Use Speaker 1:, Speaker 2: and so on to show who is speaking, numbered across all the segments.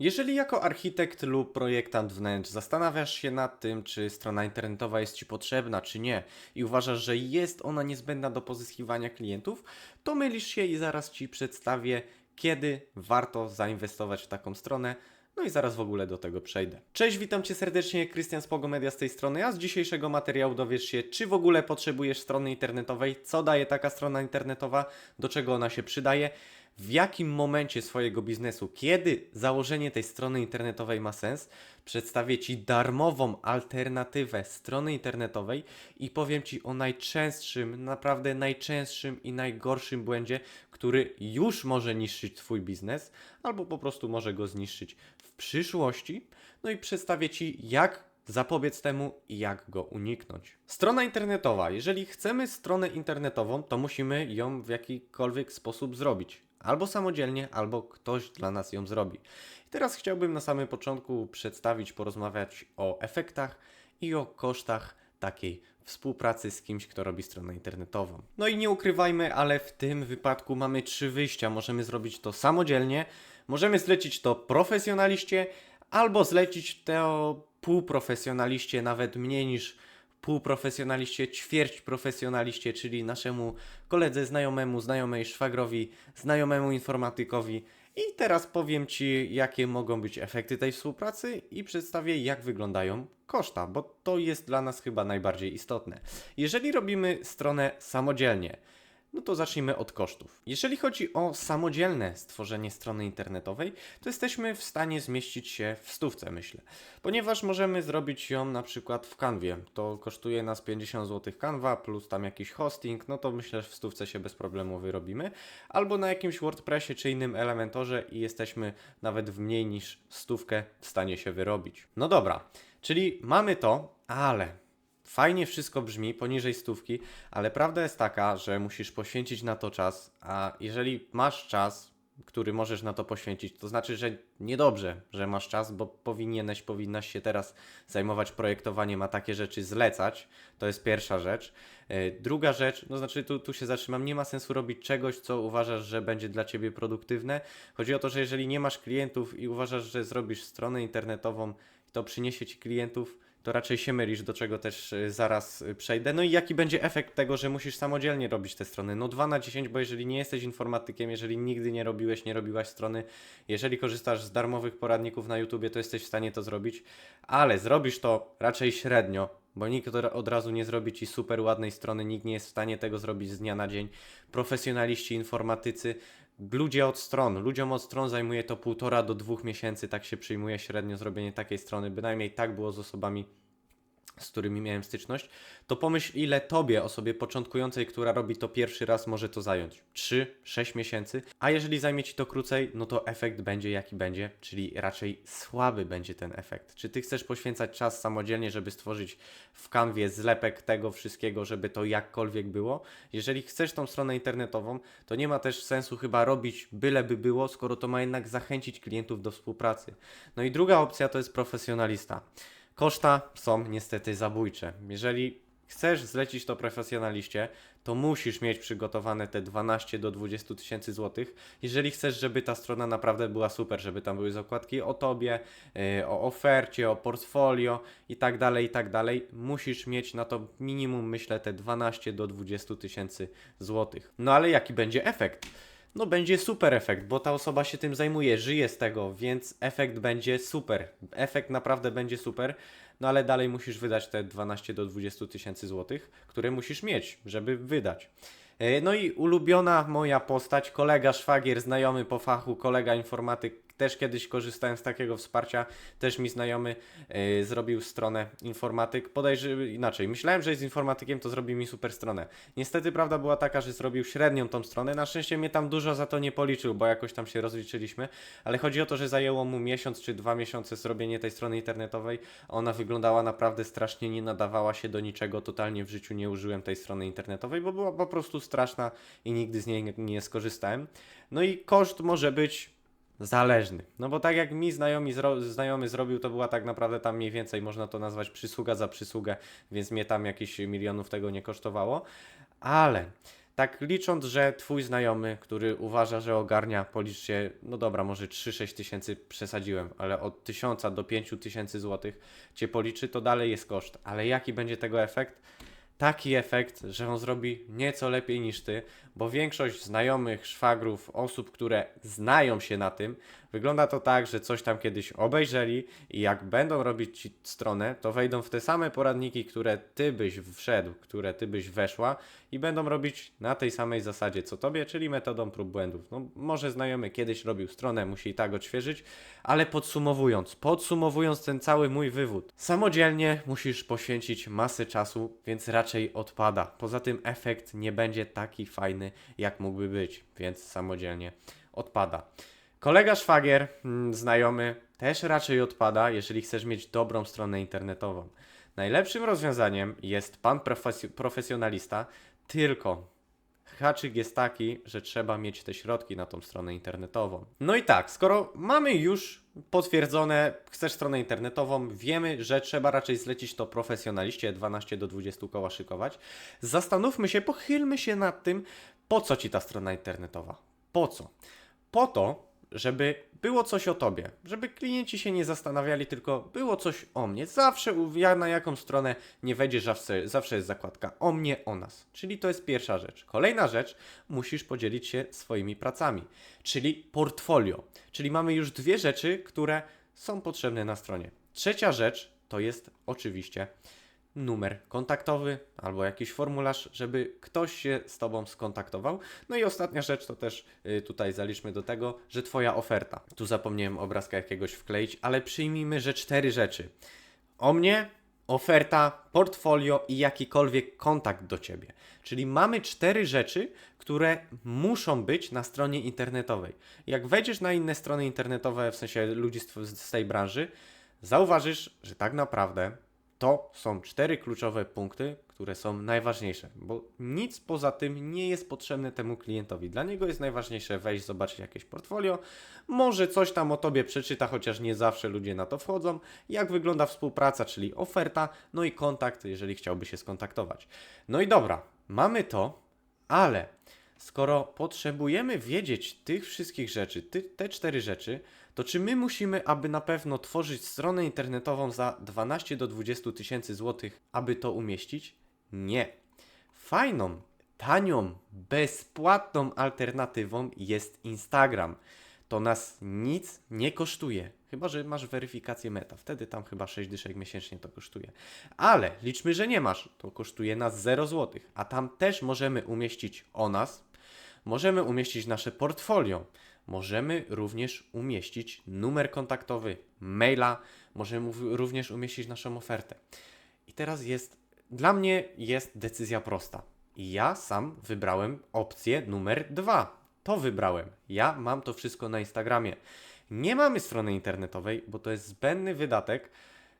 Speaker 1: Jeżeli jako architekt lub projektant wnętrz zastanawiasz się nad tym, czy strona internetowa jest Ci potrzebna, czy nie, i uważasz, że jest ona niezbędna do pozyskiwania klientów, to mylisz się i zaraz Ci przedstawię, kiedy warto zainwestować w taką stronę. No i zaraz w ogóle do tego przejdę. Cześć, witam Cię serdecznie, Krystian z Pogomedia z tej strony. A z dzisiejszego materiału dowiesz się, czy w ogóle potrzebujesz strony internetowej, co daje taka strona internetowa, do czego ona się przydaje, w jakim momencie swojego biznesu, kiedy założenie tej strony internetowej ma sens, przedstawię Ci darmową alternatywę strony internetowej i powiem Ci o najczęstszym, naprawdę najczęstszym i najgorszym błędzie, który już może niszczyć Twój biznes, albo po prostu może go zniszczyć w przyszłości. No i przedstawię Ci, jak zapobiec temu i jak go uniknąć. Strona internetowa. Jeżeli chcemy stronę internetową, to musimy ją w jakikolwiek sposób zrobić. Albo samodzielnie, albo ktoś dla nas ją zrobi. I teraz chciałbym na samym początku przedstawić, porozmawiać o efektach i o kosztach takiej współpracy z kimś, kto robi stronę internetową. No i nie ukrywajmy, ale w tym wypadku mamy trzy wyjścia. Możemy zrobić to samodzielnie, możemy zlecić to profesjonaliście, albo zlecić to półprofesjonaliście, nawet mniej niż półprofesjonaliście, ćwierć profesjonaliście, czyli naszemu koledze, znajomemu, znajomej szwagrowi, znajomemu informatykowi. I teraz powiem Ci, jakie mogą być efekty tej współpracy i przedstawię, jak wyglądają koszta, bo to jest dla nas chyba najbardziej istotne. Jeżeli robimy stronę samodzielnie, no to zacznijmy od kosztów. Jeżeli chodzi o samodzielne stworzenie strony internetowej, to jesteśmy w stanie zmieścić się w stówce, myślę. Ponieważ możemy zrobić ją na przykład w Canwie. To kosztuje nas 50 zł Canva plus tam jakiś hosting, no to myślę, że w stówce się bez problemu wyrobimy. Albo na jakimś WordPressie czy innym elementorze i jesteśmy nawet w mniej niż stówkę w stanie się wyrobić. No dobra, czyli mamy to, ale Fajnie wszystko brzmi, poniżej stówki, ale prawda jest taka, że musisz poświęcić na to czas, a jeżeli masz czas, który możesz na to poświęcić, to znaczy, że niedobrze, że masz czas, bo powinieneś, powinnaś się teraz zajmować projektowaniem, a takie rzeczy zlecać. To jest pierwsza rzecz. Yy, Druga rzecz, no znaczy tu, tu się zatrzymam, nie ma sensu robić czegoś, co uważasz, że będzie dla Ciebie produktywne. Chodzi o to, że jeżeli nie masz klientów i uważasz, że zrobisz stronę internetową, to przyniesie Ci klientów, to raczej się mylisz, do czego też y, zaraz y, przejdę. No i jaki będzie efekt tego, że musisz samodzielnie robić te strony? No 2 na 10, bo jeżeli nie jesteś informatykiem, jeżeli nigdy nie robiłeś, nie robiłaś strony, jeżeli korzystasz z darmowych poradników na YouTubie, to jesteś w stanie to zrobić, ale zrobisz to raczej średnio, bo nikt od- od razu nie zrobi ci super ładnej strony, nikt nie jest w stanie tego zrobić z dnia na dzień. Profesjonaliści, informatycy, ludzie od stron, ludziom od stron zajmuje to półtora do dwóch miesięcy, tak się przyjmuje średnio zrobienie takiej strony, bynajmniej tak było z osobami z którymi miałem styczność, to pomyśl, ile tobie, osobie początkującej, która robi to pierwszy raz, może to zająć. 3-6 miesięcy. A jeżeli zajmie ci to krócej, no to efekt będzie jaki będzie, czyli raczej słaby będzie ten efekt. Czy ty chcesz poświęcać czas samodzielnie, żeby stworzyć w kanwie zlepek tego wszystkiego, żeby to jakkolwiek było? Jeżeli chcesz tą stronę internetową, to nie ma też sensu chyba robić byleby było, skoro to ma jednak zachęcić klientów do współpracy. No i druga opcja to jest profesjonalista. Koszta są niestety zabójcze. Jeżeli chcesz zlecić to profesjonaliście, to musisz mieć przygotowane te 12 do 20 tysięcy złotych. Jeżeli chcesz, żeby ta strona naprawdę była super, żeby tam były zakładki o tobie, yy, o ofercie, o portfolio i tak dalej, i tak dalej, musisz mieć na to minimum, myślę, te 12 do 20 tysięcy złotych. No ale jaki będzie efekt? No będzie super efekt, bo ta osoba się tym zajmuje, żyje z tego, więc efekt będzie super. Efekt naprawdę będzie super, no ale dalej musisz wydać te 12 do 20 tysięcy złotych, które musisz mieć, żeby wydać. E, No i ulubiona moja postać, kolega szwagier, znajomy po fachu, kolega informatyk, też kiedyś korzystałem z takiego wsparcia, też mi znajomy e, zrobił stronę informatyk, podejrzy inaczej, myślałem, że jest informatykiem, to zrobił mi super stronę. Niestety prawda była taka, że zrobił średnią tą stronę, na szczęście mnie tam dużo za to nie policzył, bo jakoś tam się rozliczyliśmy, ale chodzi o to, że zajęło mu miesiąc czy dwa miesiące zrobienie tej strony internetowej, ona wyglądała naprawdę strasznie, nie nadawała się do niczego, totalnie w życiu nie użyłem tej strony internetowej, bo była po prostu straszna i nigdy z niej nie, nie skorzystałem. No i koszt może być zależny. No bo tak jak mi znajomi zro, znajomy zrobił, to była tak naprawdę tam mniej więcej, można to nazwać przysługa za przysługę, więc mnie tam jakichś milionów tego nie kosztowało. Ale Tak licząc, że twój znajomy, który uważa, że ogarnia, policzcie, no dobra, może 3-6 tysięcy przesadziłem, ale od 1000 do 5 tysięcy złotych cię policzy, to dalej jest koszt. Ale jaki będzie tego efekt? Taki efekt, że on zrobi nieco lepiej niż ty, bo większość znajomych, szwagrów, osób, które znają się na tym, wygląda to tak, że coś tam kiedyś obejrzeli i jak będą robić ci stronę, to wejdą w te same poradniki, które ty byś wszedł, które ty byś weszła i będą robić na tej samej zasadzie co tobie, czyli metodą prób błędów. No, może znajomy kiedyś robił stronę, musi i tak odświeżyć, ale podsumowując, podsumowując ten cały mój wywód, samodzielnie musisz poświęcić masę czasu, więc raczej odpada. Poza tym efekt nie będzie taki fajny, jak mógłby być, więc samodzielnie odpada. Kolega szwagier, mm, znajomy, też raczej odpada, jeżeli chcesz mieć dobrą stronę internetową. Najlepszym rozwiązaniem jest pan profes- profesjonalista, tylko haczyk jest taki, że trzeba mieć te środki na tą stronę internetową. No i tak, skoro mamy już potwierdzone, chcesz stronę internetową, wiemy, że trzeba raczej zlecić to profesjonaliście, 12 do 20 koła szykować, zastanówmy się, pochylmy się nad tym, po co ci ta strona internetowa? Po co? Po to, żeby było coś o tobie, żeby klienci się nie zastanawiali, tylko było coś o mnie. Zawsze ja na jaką stronę nie wejdziesz, zawsze, zawsze jest zakładka o mnie, o nas. Czyli to jest pierwsza rzecz. Kolejna rzecz, musisz podzielić się swoimi pracami, czyli portfolio. Czyli mamy już dwie rzeczy, które są potrzebne na stronie. Trzecia rzecz to jest oczywiście numer kontaktowy albo jakiś formularz, żeby ktoś się z Tobą skontaktował. No i ostatnia rzecz to też y, tutaj zaliczmy do tego, że Twoja oferta. Tu zapomniałem obrazka jakiegoś wkleić, ale przyjmijmy, że cztery rzeczy. O mnie, oferta, portfolio i jakikolwiek kontakt do Ciebie. Czyli mamy cztery rzeczy, które muszą być na stronie internetowej. Jak wejdziesz na inne strony internetowe, w sensie ludzi z, z tej branży, zauważysz, że tak naprawdę to są cztery kluczowe punkty, które są najważniejsze, bo nic poza tym nie jest potrzebne temu klientowi. Dla niego jest najważniejsze wejść, zobaczyć jakieś portfolio, może coś tam o tobie przeczyta, chociaż nie zawsze ludzie na to wchodzą, jak wygląda współpraca, czyli oferta, no i kontakt, jeżeli chciałby się skontaktować. No i dobra, mamy to, ale skoro potrzebujemy wiedzieć tych wszystkich rzeczy, te cztery rzeczy, to czy my musimy, aby na pewno tworzyć stronę internetową za 12 do 20 tysięcy złotych, aby to umieścić? Nie. Fajną, tanią, bezpłatną alternatywą jest Instagram. To nas nic nie kosztuje. Chyba, że masz weryfikację meta. Wtedy tam chyba 6 dyszek miesięcznie to kosztuje. Ale liczmy, że nie masz. To kosztuje nas 0 zł. A tam też możemy umieścić o nas. Możemy umieścić nasze portfolio. Możemy również umieścić numer kontaktowy, maila. Możemy również umieścić naszą ofertę. I teraz jest, dla mnie jest decyzja prosta. Ja sam wybrałem opcję numer dwa. To wybrałem. Ja mam to wszystko na Instagramie. Nie mamy strony internetowej, bo to jest zbędny wydatek,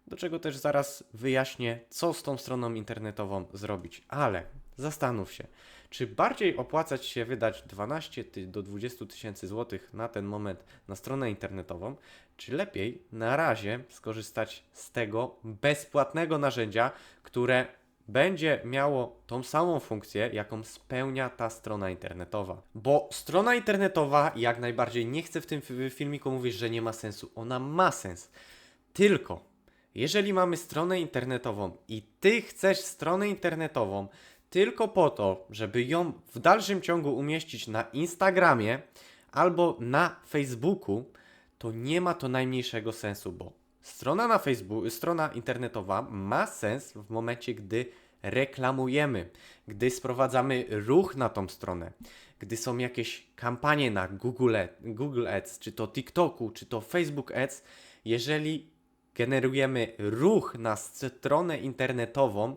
Speaker 1: do czego też zaraz wyjaśnię, co z tą stroną internetową zrobić. Ale zastanów się, czy bardziej opłacać się wydać 12 ty- do 20 tysięcy złotych na ten moment na stronę internetową, czy lepiej na razie skorzystać z tego bezpłatnego narzędzia, które będzie miało tą samą funkcję, jaką spełnia ta strona internetowa. Bo strona internetowa, jak najbardziej, nie chcę w tym fi- filmiku mówić, że nie ma sensu. Ona ma sens. Tylko jeżeli mamy stronę internetową i ty chcesz stronę internetową tylko po to, żeby ją w dalszym ciągu umieścić na Instagramie albo na Facebooku, to nie ma to najmniejszego sensu, bo strona na Facebooku, strona internetowa ma sens w momencie, gdy reklamujemy, gdy sprowadzamy ruch na tą stronę, gdy są jakieś kampanie na Google, Google Ads, czy to TikToku, czy to Facebook Ads, jeżeli generujemy ruch na stronę internetową,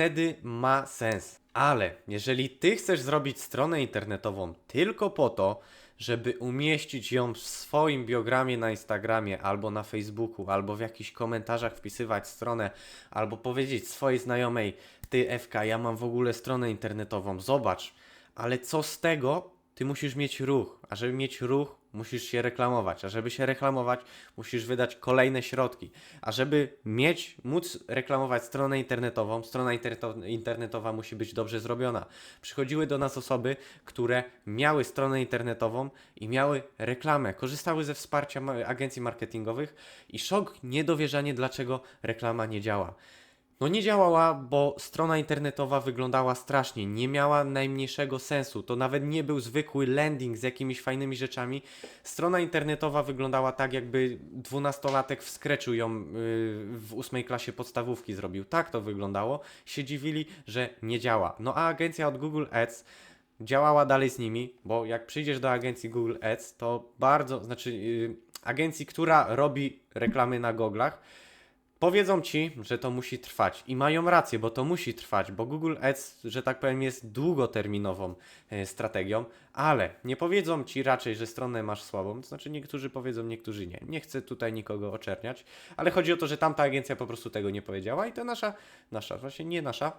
Speaker 1: wtedy ma sens. Ale jeżeli ty chcesz zrobić stronę internetową tylko po to, żeby umieścić ją w swoim biogramie na Instagramie, albo na Facebooku, albo w jakichś komentarzach wpisywać stronę, albo powiedzieć swojej znajomej, ty FK, ja mam w ogóle stronę internetową, zobacz. Ale co z tego? Ty musisz mieć ruch, a żeby mieć ruch, musisz się reklamować, a żeby się reklamować, musisz wydać kolejne środki. A żeby mieć, móc reklamować stronę internetową, strona interneto- internetowa musi być dobrze zrobiona. Przychodziły do nas osoby, które miały stronę internetową i miały reklamę, korzystały ze wsparcia agencji marketingowych i szok, niedowierzanie, dlaczego reklama nie działa. No nie działała, bo strona internetowa wyglądała strasznie, nie miała najmniejszego sensu. To nawet nie był zwykły landing z jakimiś fajnymi rzeczami. Strona internetowa wyglądała tak, jakby dwunastolatek w Scratchu ją yy, w ósmej klasie podstawówki zrobił. Tak to wyglądało. Się dziwili, że nie działa. No a agencja od Google Ads działała dalej z nimi, bo jak przyjdziesz do agencji Google Ads, to bardzo, znaczy yy, agencji, która robi reklamy na goglach, Powiedzą ci, że to musi trwać i mają rację, bo to musi trwać, bo Google Ads, że tak powiem, jest długoterminową e, strategią, ale nie powiedzą ci raczej, że stronę masz słabą, to znaczy niektórzy powiedzą, niektórzy nie. Nie chcę tutaj nikogo oczerniać, ale chodzi o to, że tamta agencja po prostu tego nie powiedziała i to nasza, nasza, właśnie nie nasza,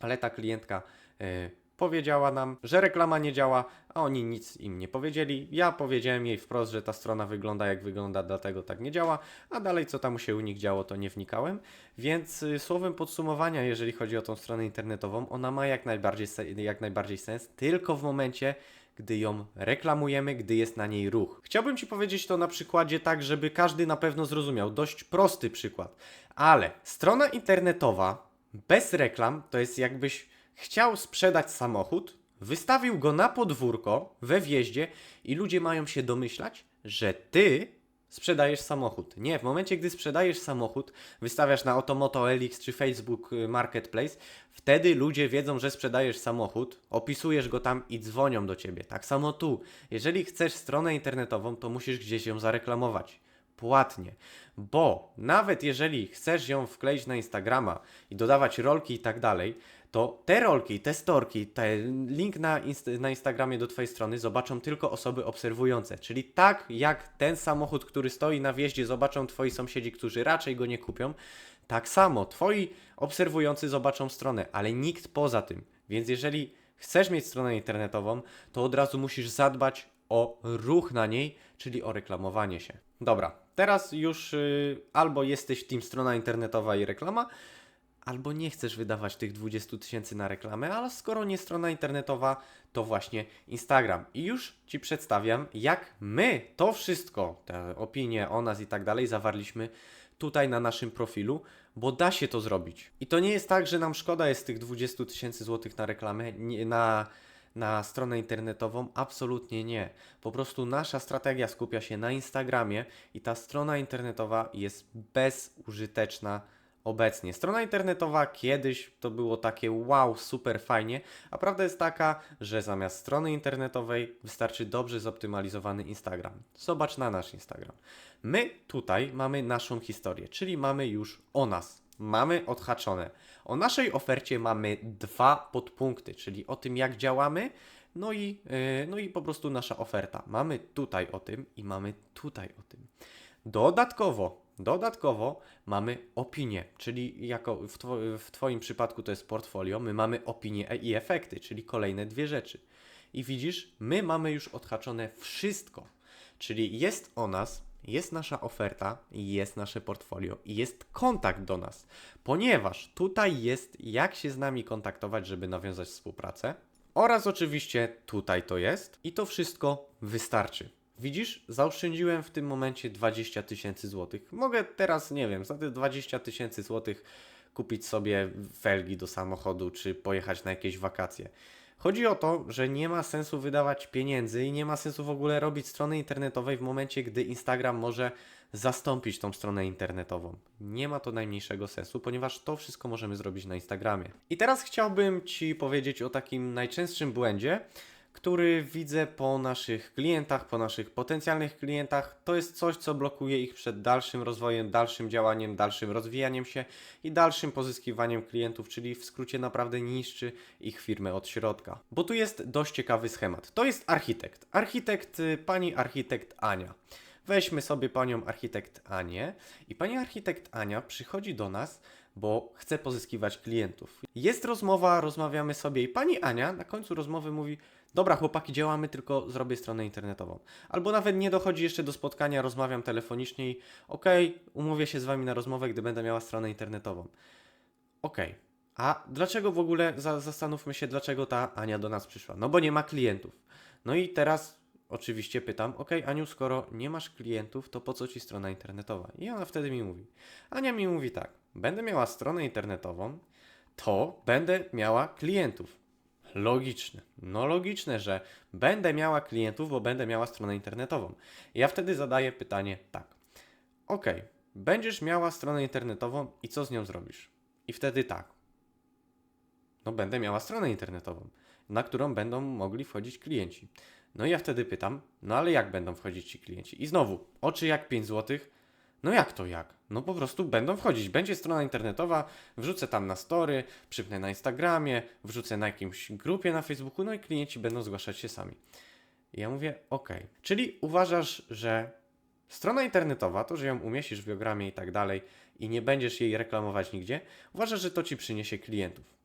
Speaker 1: ale ta klientka e, powiedziała nam, że reklama nie działa, a oni nic im nie powiedzieli. Ja powiedziałem jej wprost, że ta strona wygląda jak wygląda, dlatego tak nie działa, a dalej co tam się u nich działo, to nie wnikałem. Więc y, słowem podsumowania, jeżeli chodzi o tą stronę internetową, ona ma jak najbardziej, jak najbardziej sens, tylko w momencie, gdy ją reklamujemy, gdy jest na niej ruch. Chciałbym Ci powiedzieć to na przykładzie tak, żeby każdy na pewno zrozumiał. Dość prosty przykład. Ale strona internetowa bez reklam to jest jakbyś chciał sprzedać samochód, wystawił go na podwórko we wjeździe i ludzie mają się domyślać, że Ty sprzedajesz samochód. Nie, w momencie, gdy sprzedajesz samochód, wystawiasz na Otomoto Elix czy Facebook y, Marketplace, wtedy ludzie wiedzą, że sprzedajesz samochód, opisujesz go tam i dzwonią do ciebie. Tak samo tu. Jeżeli chcesz stronę internetową, to musisz gdzieś ją zareklamować. Płatnie. Bo nawet jeżeli chcesz ją wkleić na Instagrama i dodawać rolki i tak dalej, to te rolki, te storki, ten link na, inst- na Instagramie do Twojej strony zobaczą tylko osoby obserwujące. Czyli tak jak ten samochód, który stoi na wjeździe, zobaczą Twoi sąsiedzi, którzy raczej go nie kupią, tak samo Twoi obserwujący zobaczą stronę, ale nikt poza tym. Więc jeżeli chcesz mieć stronę internetową, to od razu musisz zadbać o ruch na niej, czyli o reklamowanie się. Dobra, teraz już y, albo jesteś team strona internetowa i reklama, albo nie chcesz wydawać tych 20 tysięcy na reklamę, ale skoro nie strona internetowa, to właśnie Instagram. I już Ci przedstawiam, jak my to wszystko, te opinie o nas i tak dalej, zawarliśmy tutaj na naszym profilu, bo da się to zrobić. I to nie jest tak, że nam szkoda jest tych 20 tysięcy złotych na reklamę, na, na stronę internetową? Absolutnie nie. Po prostu nasza strategia skupia się na Instagramie i ta strona internetowa jest bezużyteczna obecnie. Strona internetowa kiedyś to było takie wow, super fajnie, a prawda jest taka, że zamiast strony internetowej wystarczy dobrze zoptymalizowany Instagram. Zobacz na nasz Instagram. My tutaj mamy naszą historię, czyli mamy już o nas. Mamy odhaczone. O naszej ofercie mamy dwa podpunkty, czyli o tym, jak działamy, no i, yy, no i po prostu nasza oferta. Mamy tutaj o tym i mamy tutaj o tym. Dodatkowo, dodatkowo mamy opinię, czyli jako w, two, w Twoim przypadku to jest portfolio, my mamy opinię i efekty, czyli kolejne dwie rzeczy. I widzisz, my mamy już odhaczone wszystko, czyli jest o nas, jest nasza oferta, jest nasze portfolio i jest kontakt do nas, ponieważ tutaj jest jak się z nami kontaktować, żeby nawiązać współpracę. Oraz oczywiście tutaj to jest i to wszystko wystarczy. Widzisz, zaoszczędziłem w tym momencie 20 tysięcy złotych. Mogę teraz, nie wiem, za te 20 tysięcy złotych kupić sobie felgi do samochodu czy pojechać na jakieś wakacje. Chodzi o to, że nie ma sensu wydawać pieniędzy i nie ma sensu w ogóle robić strony internetowej w momencie, gdy Instagram może zastąpić tą stronę internetową. Nie ma to najmniejszego sensu, ponieważ to wszystko możemy zrobić na Instagramie. I teraz chciałbym Ci powiedzieć o takim najczęstszym błędzie, który widzę po naszych klientach, po naszych potencjalnych klientach. To jest coś, co blokuje ich przed dalszym rozwojem, dalszym działaniem, dalszym rozwijaniem się i dalszym pozyskiwaniem klientów, czyli w skrócie naprawdę niszczy ich firmę od środka. Bo tu jest dość ciekawy schemat. To jest architekt. Architekt, y, pani architekt Ania. Weźmy sobie panią architekt Anię i pani architekt Ania przychodzi do nas, bo chce pozyskiwać klientów. Jest rozmowa, rozmawiamy sobie i pani Ania na końcu rozmowy mówi: Dobra, chłopaki, działamy, tylko zrobię stronę internetową. Albo nawet nie dochodzi jeszcze do spotkania, rozmawiam telefonicznie i okej, umówię się z wami na rozmowę, gdy będę miała stronę internetową. Okej. A dlaczego w ogóle, za, zastanówmy się, dlaczego ta Ania do nas przyszła? No bo nie ma klientów. No i teraz oczywiście pytam, okej Aniu, skoro nie masz klientów, to po co ci strona internetowa? I ona wtedy mi mówi. Ania mi mówi tak, będę miała stronę internetową, to będę miała klientów. Logiczne. No logiczne, że będę miała klientów, bo będę miała stronę internetową. Ja wtedy zadaję pytanie tak. Ok, będziesz miała stronę internetową i co z nią zrobisz? I wtedy tak. No będę miała stronę internetową, na którą będą mogli wchodzić klienci. No i ja wtedy pytam, no ale jak będą wchodzić ci klienci? I znowu, oczy jak 5 złotych. No jak to jak? No po prostu będą wchodzić. Będzie strona internetowa, wrzucę tam na story, przypnę na Instagramie, wrzucę na jakimś grupie na Facebooku, no i klienci będą zgłaszać się sami. I ja mówię, ok. Czyli uważasz, że strona internetowa, to, że ją umieścisz w biogramie i tak dalej i nie będziesz jej reklamować nigdzie, uważasz, że to ci przyniesie klientów.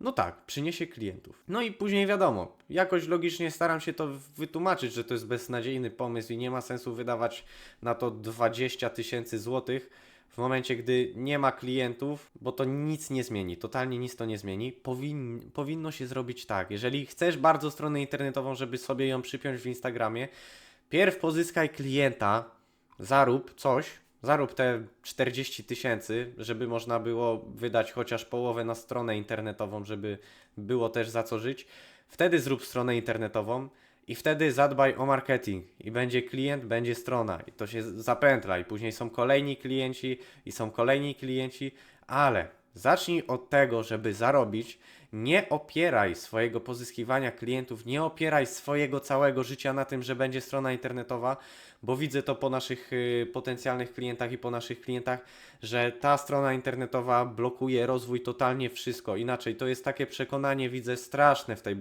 Speaker 1: No tak, przyniesie klientów. No i później wiadomo, jakoś logicznie staram się to wytłumaczyć, że to jest beznadziejny pomysł i nie ma sensu wydawać na to 20 tysięcy złotych w momencie, gdy nie ma klientów, bo to nic nie zmieni, totalnie nic to nie zmieni. Powin, powinno się zrobić tak, jeżeli chcesz bardzo stronę internetową, żeby sobie ją przypiąć w Instagramie, pierw pozyskaj klienta, zarób coś, zarób te 40 tysięcy, żeby można było wydać chociaż połowę na stronę internetową, żeby było też za co żyć. Wtedy zrób stronę internetową i wtedy zadbaj o marketing. I będzie klient, będzie strona. I to się zapętla. I później są kolejni klienci i są kolejni klienci, ale zacznij od tego, żeby zarobić. Nie opieraj swojego pozyskiwania klientów, nie opieraj swojego całego życia na tym, że będzie strona internetowa, bo widzę to po naszych y, potencjalnych klientach i po naszych klientach, że ta strona internetowa blokuje rozwój totalnie wszystko. Inaczej, to jest takie przekonanie, widzę, straszne w tej,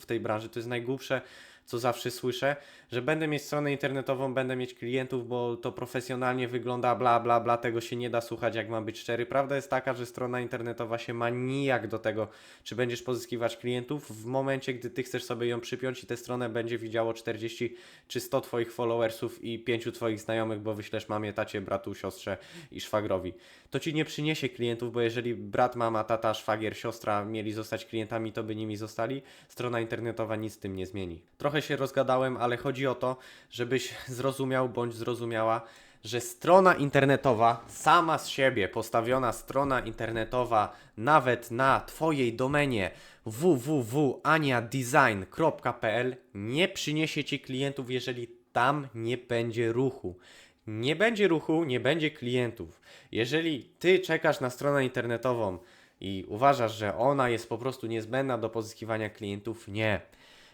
Speaker 1: w tej branży. To jest najgłupsze, co zawsze słyszę, że będę mieć stronę internetową, będę mieć klientów, bo to profesjonalnie wygląda, bla, bla, bla, tego się nie da słuchać, jak mam być szczery. Prawda jest taka, że strona internetowa się ma nijak do tego, czy będziesz pozyskiwać klientów w momencie, gdy ty chcesz sobie ją przypiąć i tę stronę będzie widziało 40 czy 100 twoich followersów i 5 twoich znajomych, bo wyślesz mamie, tacie, bratu, siostrze i szwagrowi. To ci nie przyniesie klientów, bo jeżeli brat, mama, tata, szwagier, siostra mieli zostać klientami, to by nimi zostali. Strona internetowa nic z tym nie zmieni. Trochę się rozgadałem, ale chodzi o to, żebyś zrozumiał bądź zrozumiała, że strona internetowa, sama z siebie postawiona strona internetowa, nawet na Twojej domenie www.aniadesign.pl nie przyniesie Ci klientów, jeżeli tam nie będzie ruchu. Nie będzie ruchu, nie będzie klientów. Jeżeli Ty czekasz na stronę internetową i uważasz, że ona jest po prostu niezbędna do pozyskiwania klientów, nie.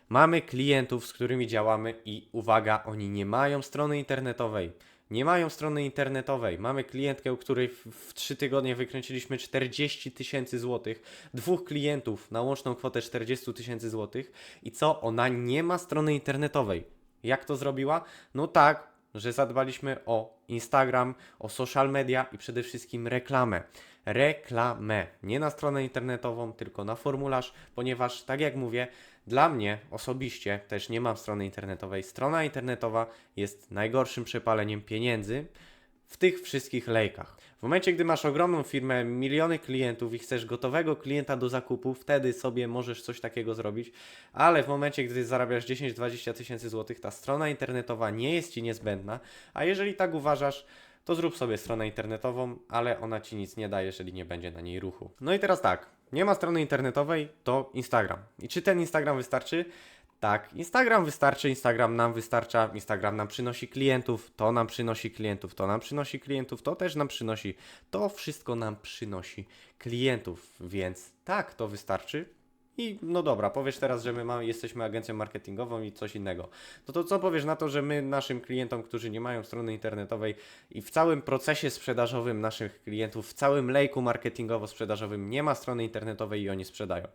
Speaker 1: Mamy klientów, z którymi działamy i uwaga, oni nie mają strony internetowej. Nie mają strony internetowej. Mamy klientkę, u której w, w 3 tygodnie wykręciliśmy 40 tysięcy złotych. Dwóch klientów na łączną kwotę 40 tysięcy złotych. I co? Ona nie ma strony internetowej. Jak to zrobiła? No tak, że zadbaliśmy o Instagram, o social media i przede wszystkim reklamę. Reklamę. Nie na stronę internetową, tylko na formularz, ponieważ, tak jak mówię, dla mnie osobiście też nie mam strony internetowej. Strona internetowa jest najgorszym przepaleniem pieniędzy w tych wszystkich lejkach. W momencie, gdy masz ogromną firmę, miliony klientów i chcesz gotowego klienta do zakupu, wtedy sobie możesz coś takiego zrobić, ale w momencie, gdy zarabiasz 10-20 tysięcy złotych, ta strona internetowa nie jest Ci niezbędna, a jeżeli tak uważasz, to zrób sobie stronę internetową, ale ona Ci nic nie da, jeżeli nie będzie na niej ruchu. No i teraz tak, nie ma strony internetowej, to Instagram. I czy ten Instagram wystarczy? Tak, Instagram wystarczy, Instagram nam wystarcza, Instagram nam przynosi klientów, to nam przynosi klientów, to nam przynosi klientów, to też nam przynosi, to wszystko nam przynosi klientów, więc tak, to wystarczy. I no dobra, powiesz teraz, że my jesteśmy agencją marketingową i coś innego. No to co powiesz na to, że my naszym klientom, którzy nie mają strony internetowej i w całym procesie sprzedażowym naszych klientów, w całym lejku marketingowo-sprzedażowym nie ma strony internetowej i oni sprzedają?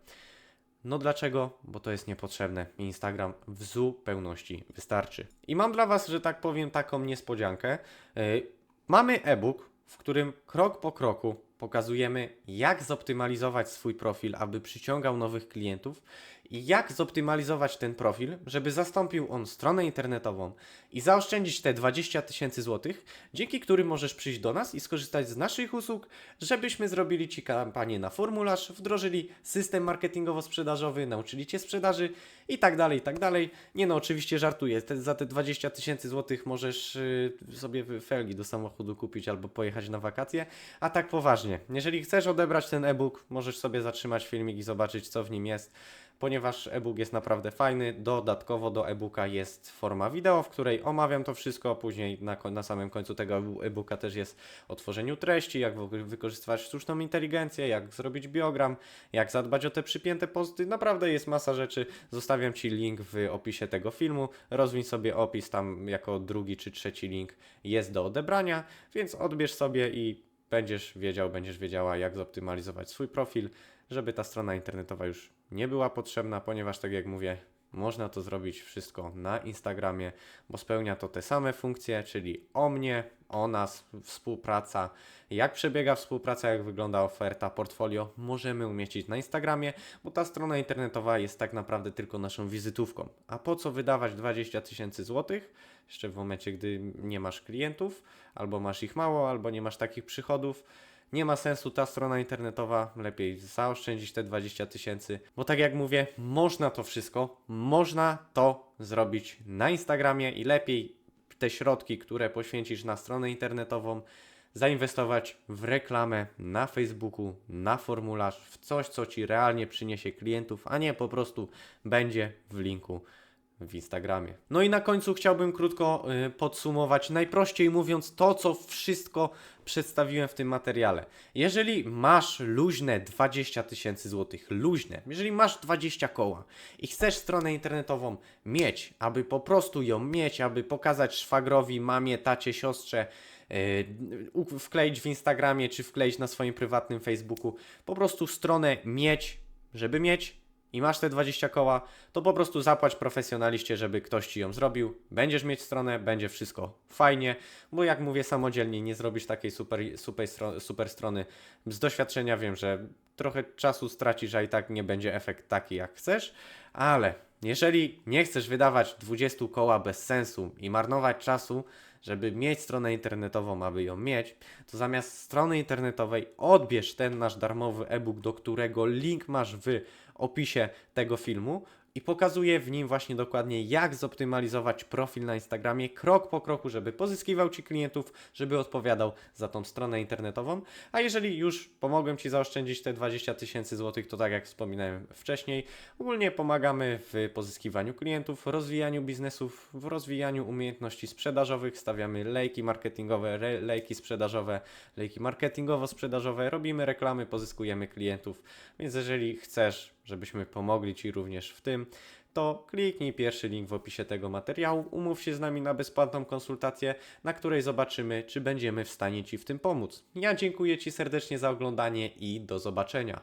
Speaker 1: No dlaczego? Bo to jest niepotrzebne. Instagram w zupełności wystarczy. I mam dla Was, że tak powiem, taką niespodziankę. Yy, mamy e-book, w którym krok po kroku pokazujemy, jak zoptymalizować swój profil, aby przyciągał nowych klientów jak zoptymalizować ten profil, żeby zastąpił on stronę internetową i zaoszczędzić te 20 tysięcy złotych, dzięki którym możesz przyjść do nas i skorzystać z naszych usług, żebyśmy zrobili Ci kampanię na formularz, wdrożyli system marketingowo-sprzedażowy, nauczyli Cię sprzedaży i tak dalej, i tak dalej. Nie no, oczywiście żartuję, te, za te 20 tysięcy złotych możesz y, sobie felgi do samochodu kupić albo pojechać na wakacje, a tak poważnie, jeżeli chcesz odebrać ten e-book, możesz sobie zatrzymać filmik i zobaczyć co w nim jest ponieważ e-book jest naprawdę fajny. Dodatkowo do e-booka jest forma wideo, w której omawiam to wszystko. Później na, na samym końcu tego e-booka też jest o tworzeniu treści, jak wy- wykorzystywać sztuczną inteligencję, jak zrobić biogram, jak zadbać o te przypięte posty. Naprawdę jest masa rzeczy. Zostawiam Ci link w opisie tego filmu. Rozwiń sobie opis, tam jako drugi czy trzeci link jest do odebrania, więc odbierz sobie i będziesz wiedział, będziesz wiedziała, jak zoptymalizować swój profil, żeby ta strona internetowa już nie była potrzebna, ponieważ tak jak mówię, można to zrobić wszystko na Instagramie, bo spełnia to te same funkcje, czyli o mnie, o nas, współpraca, jak przebiega współpraca, jak wygląda oferta, portfolio, możemy umieścić na Instagramie, bo ta strona internetowa jest tak naprawdę tylko naszą wizytówką. A po co wydawać 20 tysięcy złotych, jeszcze w momencie, gdy nie masz klientów, albo masz ich mało, albo nie masz takich przychodów, nie ma sensu ta strona internetowa, lepiej zaoszczędzić te 20 tysięcy, bo tak jak mówię, można to wszystko, można to zrobić na Instagramie i lepiej te środki, które poświęcisz na stronę internetową, zainwestować w reklamę na Facebooku, na formularz, w coś, co ci realnie przyniesie klientów, a nie po prostu będzie w linku w Instagramie. No i na końcu chciałbym krótko y, podsumować, najprościej mówiąc, to co wszystko przedstawiłem w tym materiale. Jeżeli masz luźne 20 tysięcy złotych, luźne, jeżeli masz 20 koła i chcesz stronę internetową mieć, aby po prostu ją mieć, aby pokazać szwagrowi, mamie, tacie, siostrze, yy, wkleić w Instagramie czy wkleić na swoim prywatnym Facebooku, po prostu stronę mieć, żeby mieć, i masz te 20 koła, to po prostu zapłać profesjonaliście, żeby ktoś ci ją zrobił. Będziesz mieć stronę, będzie wszystko fajnie, bo jak mówię, samodzielnie nie zrobisz takiej super, super, super strony. Z doświadczenia wiem, że trochę czasu stracisz, a i tak nie będzie efekt taki jak chcesz, ale jeżeli nie chcesz wydawać 20 koła bez sensu i marnować czasu, żeby mieć stronę internetową, aby ją mieć, to zamiast strony internetowej odbierz ten nasz darmowy e-book, do którego link masz w opisie tego filmu i pokazuję w nim właśnie dokładnie, jak zoptymalizować profil na Instagramie krok po kroku, żeby pozyskiwał Ci klientów, żeby odpowiadał za tą stronę internetową. A jeżeli już pomogłem Ci zaoszczędzić te 20 tysięcy złotych, to tak jak wspominałem wcześniej, ogólnie pomagamy w pozyskiwaniu klientów, rozwijaniu biznesów, w rozwijaniu umiejętności sprzedażowych, stawiamy lejki marketingowe, lejki sprzedażowe, lejki marketingowo-sprzedażowe, robimy reklamy, pozyskujemy klientów, więc jeżeli chcesz, żebyśmy pomogli Ci również w to kliknij pierwszy link w opisie tego materiału, umów się z nami na bezpłatną konsultację, na której zobaczymy, czy będziemy w stanie Ci w tym pomóc. Ja dziękuję Ci serdecznie za oglądanie i do zobaczenia.